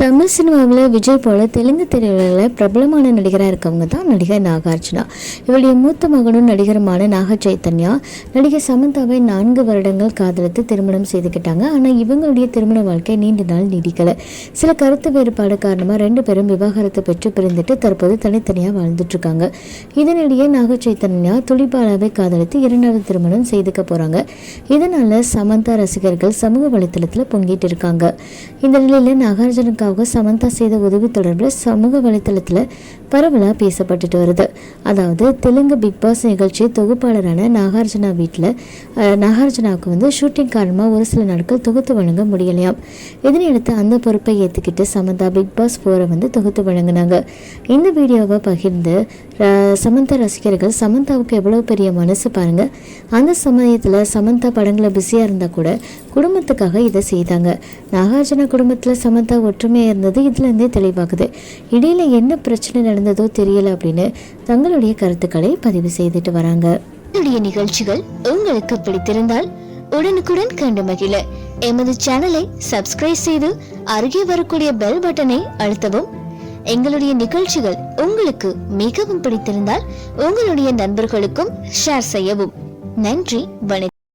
தமிழ் சினிமாவில் விஜய் போல தெலுங்கு திரையுலகில் பிரபலமான நடிகராக இருக்கவங்க தான் நடிகர் நாகார்ஜுனா. இவருடைய மூத்த மகனும் நடிகருமான நாக சைத்தன்யா நடிகை சமந்தாவை நான்கு வருடங்கள் காதலித்து திருமணம் செய்துக்கிட்டாங்க ஆனால் இவங்களுடைய திருமண வாழ்க்கை நீண்ட நாள் நீடிக்கலை. சில கருத்து வேறுபாடு காரணமாக ரெண்டு பேரும் விவாகரத்து பெற்று பிரிந்துட்டு தற்போது தனித்தனியாக வாழ்ந்துட்டுருக்காங்க. இதனிடையே நாக சைத்தன்யா துளிபாலாவை காதலித்து இரண்டாவது திருமணம் செய்துக்க போகிறாங்க இதனால் சமந்தா ரசிகர்கள் சமூக வலைத்தளத்தில் பொங்கிட்டு இருக்காங்க. இந்த நிலையில் நாகார்ஜுனுக்காக சமந்தா செய்த உதவி தொடர்பில் சமூக வலைத்தளத்தில் பரவலாக பேசப்பட்டுட்டு வருது. அதாவது தெலுங்கு பிக் பாஸ் நிகழ்ச்சி தொகுப்பாளரான நாகார்ஜுனா வீட்டில் நாகார்ஜுனாவுக்கு வந்து ஷூட்டிங் காரணமாக ஒரு சில நாட்கள் தொகுத்து வழங்க முடியலையாம். இதனையடுத்து அந்த பொறுப்பை ஏற்றுக்கிட்டு சமந்தா பிக் பாஸ் ஃபோரை வந்து தொகுத்து வழங்கினாங்க. இந்த வீடியோவை பகிர்ந்து சமந்தா ரசிகர்கள் சமந்தாவுக்கு எவ்வளோ பெரிய மனசு பாருங்க. அந்த சமயத்தில் சமந்தா படங்களை பிஸியாக இருந்தால் கூட குடும்பத்துக்காக இதை செய்தாங்க. நாகார்ஜுன குடும்பத்தில் சமந்தா ஒற்றுமை ஒற்றுமையாக இருந்தது. இதுலேருந்தே தெளிவாகுது. இடையில் என்ன பிரச்சனை நடந்ததோ தெரியல அப்படின்னு தங்களுடைய கருத்துக்களை பதிவு செய்துட்டு வராங்க. என்னுடைய நிகழ்ச்சிகள் உங்களுக்கு பிடித்திருந்தால் உடனுக்குடன் கண்டு மகிழ. எமது சேனலை சப்ஸ்கிரைப் செய்து அருகே வரக்கூடிய பெல் பட்டனை அழுத்தவும். எங்களுடைய நிகழ்ச்சிகள் உங்களுக்கு மிகவும் பிடித்திருந்தால் உங்களுடைய நண்பர்களுக்கும் ஷேர் செய்யவும். நன்றி வணக்கம்.